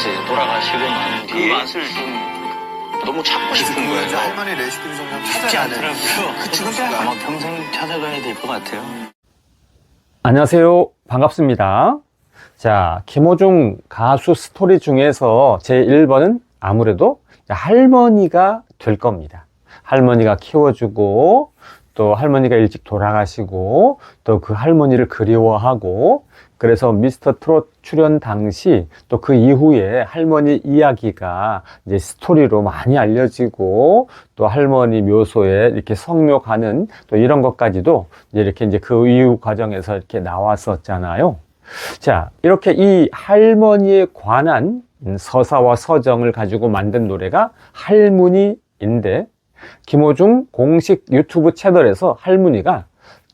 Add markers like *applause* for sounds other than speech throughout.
하세요. 돌아가시고 난그 뒤에 맛을 좀 너무 찾고 싶은 그 거예요. 할머니 레시피를 좀 쉽지. 않더라고요. 그치, 그치. 아마 평생 찾아가야 될 것 같아요. 안녕하세요. 반갑습니다. 자, 김호중 가수 스토리 중에서 제 1번은 아무래도 할머니가 될 겁니다. 할머니가 키워주고, 또 할머니가 일찍 돌아가시고, 또 그 할머니를 그리워하고, 그래서 미스터 트롯 출연 당시 또 그 이후에 할머니 이야기가 이제 스토리로 많이 알려지고 또 할머니 묘소에 이렇게 성묘 가는 또 이런 것까지도 이제 이렇게 이제 그 이후 과정에서 이렇게 나왔었잖아요. 자, 이렇게 이 할머니에 관한 서사와 서정을 가지고 만든 노래가 할머니인데 김호중 공식 유튜브 채널에서 할머니가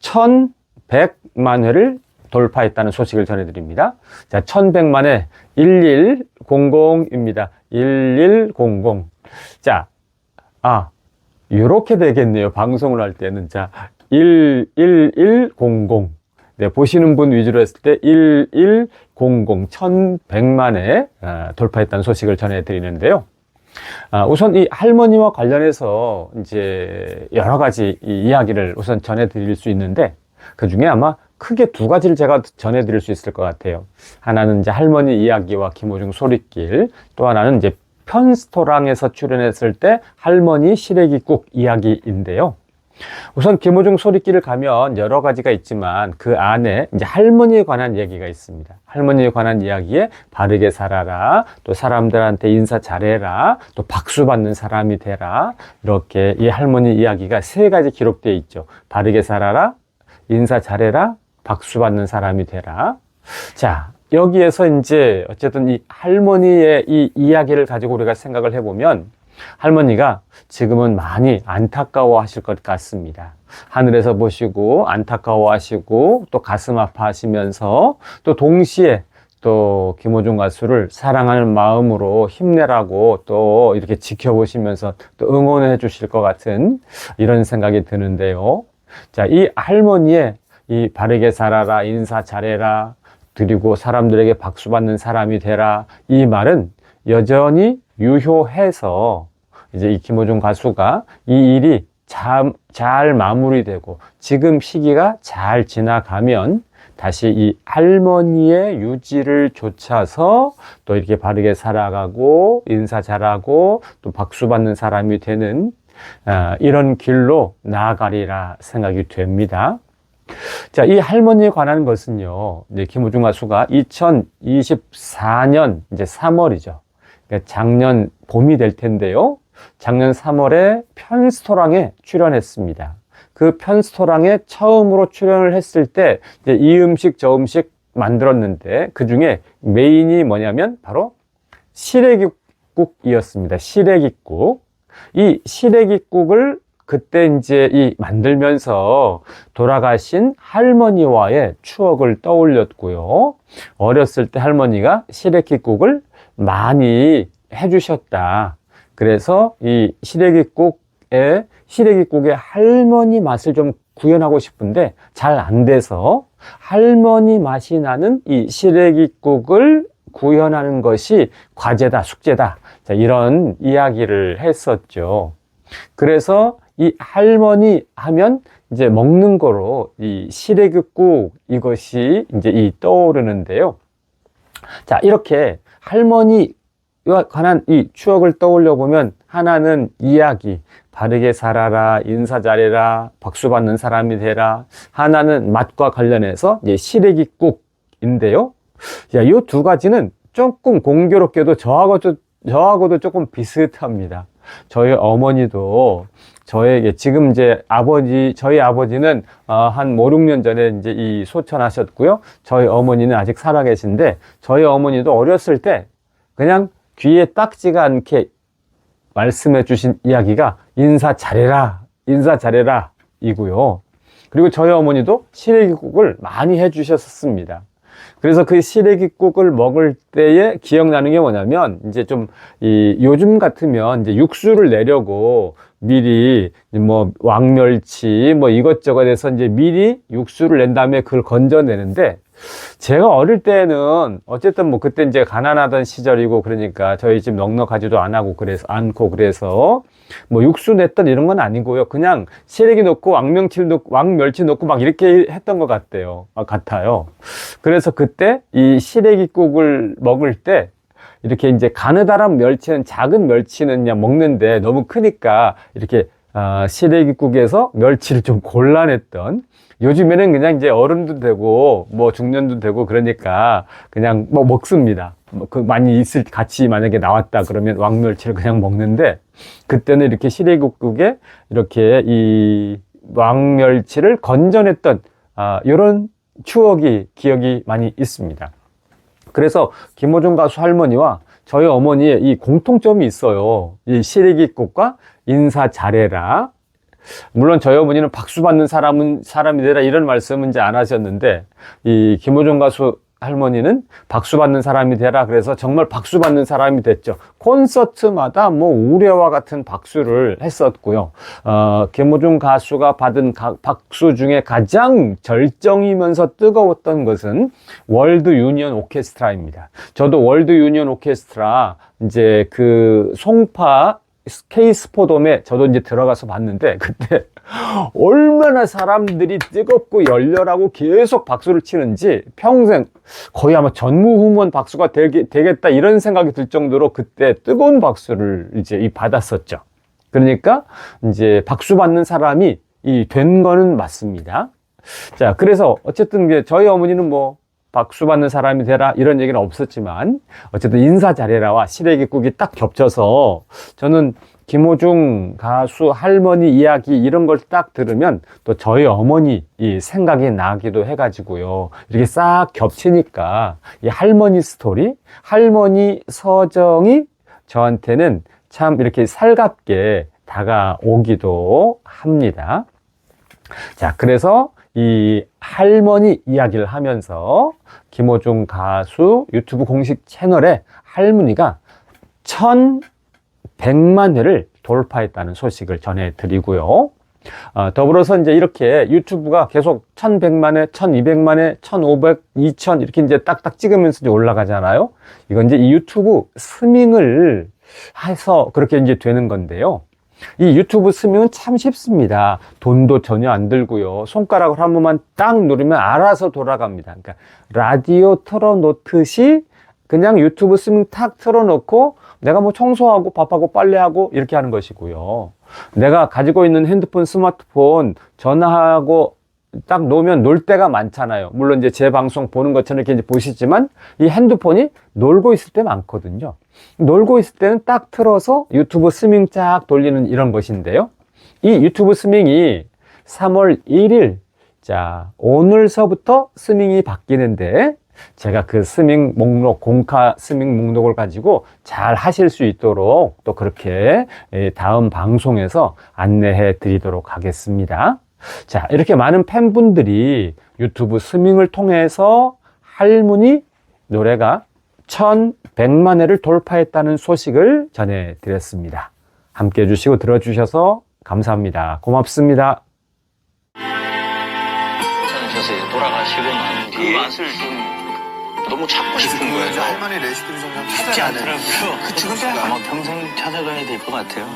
1100만 회를 돌파했다는 소식을 전해드립니다. 자, 1100만에 1100입니다. 1100. 자, 아, 요렇게 되겠네요. 방송을 할 때는. 자, 11100. 네, 보시는 분 위주로 했을 때 1100, 1100만에 아, 돌파했다는 소식을 전해드리는데요. 아, 우선 이 할머니와 관련해서 이제 여러 가지 이 이야기를 우선 전해드릴 수 있는데 그 중에 아마 크게 두 가지를 제가 전해드릴 수 있을 것 같아요. 하나는 이제 할머니 이야기와 김호중 소리길, 또 하나는 이제 편스토랑에서 출연했을 때 할머니 시래기국 이야기인데요. 우선 김호중 소리길을 가면 여러 가지가 있지만 그 안에 이제 할머니에 관한 얘기가 있습니다. 할머니에 관한 이야기에 바르게 살아라, 또 사람들한테 인사 잘해라, 또 박수 받는 사람이 되라. 이렇게 이 할머니 이야기가 세 가지 기록되어 있죠. 바르게 살아라, 인사 잘해라, 박수 받는 사람이 되라. 자, 여기에서 이제 어쨌든 이 할머니의 이 이야기를 가지고 우리가 생각을 해보면 할머니가 지금은 많이 안타까워 하실 것 같습니다. 하늘에서 보시고 안타까워 하시고 또 가슴 아파 하시면서 또 동시에 또 김호중 가수를 사랑하는 마음으로 힘내라고 또 이렇게 지켜보시면서 또 응원해 주실 것 같은 이런 생각이 드는데요. 자, 이 할머니의 이 바르게 살아라, 인사 잘해라, 그리고 사람들에게 박수 받는 사람이 되라. 이 말은 여전히 유효해서 이제 이 김호중 가수가 이 일이 잘, 잘 마무리되고 지금 시기가 잘 지나가면 다시 이 할머니의 유지를 좇아서 또 이렇게 바르게 살아가고 인사 잘하고 또 박수 받는 사람이 되는 아, 이런 길로 나아가리라 생각이 됩니다. 자, 이 할머니에 관한 것은요, 이제 김우중 가수가 2024년 이제 3월이죠. 그러니까 작년 봄이 될 텐데요. 작년 3월에 편스토랑에 출연했습니다. 그 편스토랑에 처음으로 출연을 했을 때, 이 음식, 저 음식 만들었는데, 그 중에 메인이 뭐냐면, 바로 시래기국이었습니다. 시래기국. 이 시래기국을 그때 이제 이 만들면서 돌아가신 할머니와의 추억을 떠올렸고요. 어렸을 때 할머니가 시래기국을 많이 해주셨다. 그래서 이 시래기국에 시래기국의 할머니 맛을 좀 구현하고 싶은데 잘 안 돼서 할머니 맛이 나는 이 시래기국을 구현하는 것이 과제다, 숙제다. 자, 이런 이야기를 했었죠. 그래서 이 할머니 하면 이제 먹는 거로 이 시래기국 이것이 이제 이 떠오르는데요. 자, 이렇게 할머니와 관한 이 추억을 떠올려 보면 하나는 이야기, 바르게 살아라, 인사 잘해라, 박수 받는 사람이 되라. 하나는 맛과 관련해서 이제 시래기국인데요. 자, 이 두 가지는 조금 공교롭게도 저하고도, 저하고도 조금 비슷합니다. 저희 어머니도 저에게 지금 이제 아버지 저희 아버지는 어, 한 5, 6년 전에 이제 이 소천하셨고요. 저희 어머니는 아직 살아 계신데 저희 어머니도 어렸을 때 그냥 귀에 딱지가 않게 말씀해 주신 이야기가 인사 잘해라. 인사 잘해라 이고요. 그리고 저희 어머니도 시래기국을 많이 해 주셨습니다. 그래서 그 시래기국을 먹을 때에 기억나는 게 뭐냐면 이제 좀 이 요즘 같으면 이제 육수를 내려고 미리 뭐 왕멸치 뭐 이것저것 해서 이제 미리 육수를 낸 다음에 그걸 건져내는데 제가 어릴 때는 어쨌든 뭐 그때 이제 가난하던 시절이고 그러니까 저희 집 넉넉하지도 안 하고 그래서 않고 그래서 뭐 육수 냈던 이런 건 아니고요. 그냥 시래기 넣고 왕명칠 넣고 왕멸치 넣고 막 이렇게 했던 것 같대요. 아, 같아요. 그래서 그때 이 시래기국을 먹을 때 이렇게 이제 가느다란 멸치는 작은 멸치는 그냥 먹는데 너무 크니까 이렇게 아, 시래기국에서 멸치를 좀 골라냈던 요즘에는 그냥 이제 어른도 되고 뭐 중년도 되고 그러니까 그냥 뭐 먹습니다. 뭐 그 많이 있을 같이 만약에 나왔다 그러면 왕멸치를 그냥 먹는데 그때는 이렇게 시래기국에 이렇게 이 왕멸치를 건져냈던 아, 이런 추억이 기억이 많이 있습니다. 그래서 김호중 가수 할머니와 저희 어머니의 이 공통점이 있어요. 이 시래기국과 인사 잘해라. 물론 저희 어머니는 박수 받는 사람은 사람이 되라 이런 말씀은 이제 안 하셨는데 이 김호중 가수 할머니는 박수 받는 사람이 되라 그래서 정말 박수 받는 사람이 됐죠. 콘서트마다 뭐 우레와 같은 박수를 했었고요. 어, 김호중 가수가 받은 가- 박수 중에 가장 절정이면서 뜨거웠던 것은 월드 유니언 오케스트라입니다. 저도 월드 유니언 오케스트라 이제 그 송파 K스포돔에 저도 이제 들어가서 봤는데 그때 *laughs* 얼마나 사람들이 뜨겁고 열렬하고 계속 박수를 치는지 평생 거의 아마 전무후무한 박수가 되게, 되겠다 이런 생각이 들 정도로 그때 뜨거운 박수를 이제 이 받았었죠. 그러니까 이제 박수 받는 사람이 이 된 거는 맞습니다. 자, 그래서 어쨌든 저희 어머니는 뭐 박수 받는 사람이 되라 이런 얘기는 없었지만 어쨌든 인사 잘해라와 시래기국이 딱 겹쳐서 저는 김호중 가수 할머니 이야기 이런 걸 딱 들으면 또 저희 어머니 이 생각이 나기도 해가지고요 이렇게 싹 겹치니까 이 할머니 스토리 할머니 서정이 저한테는 참 이렇게 살갑게 다가오기도 합니다. 자, 그래서 이 할머니 이야기를 하면서 김호중 가수 유튜브 공식 채널에 할머니가 1100만 회를 돌파했다는 소식을 전해드리고요. 어, 더불어서 이제 이렇게 유튜브가 계속 1100만 회, 1200만 회, 1500, 2000 이렇게 이제 딱딱 찍으면서 이제 올라가잖아요. 이건 이제 이 유튜브 스밍을 해서 그렇게 이제 되는 건데요. 이 유튜브 스밍은 참 쉽습니다. 돈도 전혀 안 들고요. 손가락을 한 번만 딱 누르면 알아서 돌아갑니다. 그러니까 라디오 틀어놓듯이 그냥 유튜브 스밍 탁 틀어놓고 내가 뭐 청소하고 밥하고 빨래하고 이렇게 하는 것이고요. 내가 가지고 있는 핸드폰, 스마트폰, 전화하고 딱 놓으면 놀 때가 많잖아요. 물론 이제 제 방송 보는 것처럼 이렇게 이제 보시지만 이 핸드폰이 놀고 있을 때 많거든요. 놀고 있을 때는 딱 틀어서 유튜브 스밍 쫙 돌리는 이런 것인데요. 이 유튜브 스밍이 3월 1일, 자, 오늘서부터 스밍이 바뀌는데, 제가 그 스밍 목록, 공카 스밍 목록을 가지고 잘 하실 수 있도록 또 그렇게 예, 다음 방송에서 안내해 드리도록 하겠습니다. 자, 이렇게 많은 팬분들이 유튜브 스밍을 통해서 할머니 노래가 1100만 회를 돌파했다는 소식을 전해드렸습니다. 함께 해주시고 들어주셔서 감사합니다. 고맙습니다. 괜찮으셨어요. 돌아가시고 난그 뒤에 맛을 좀 너무 찾고 싶은 거예요. 할머니 레시피를 좀 쉽지 찾아가는 않더라고요. 그치 근데 아마 평생 찾아가야 될 것 같아요.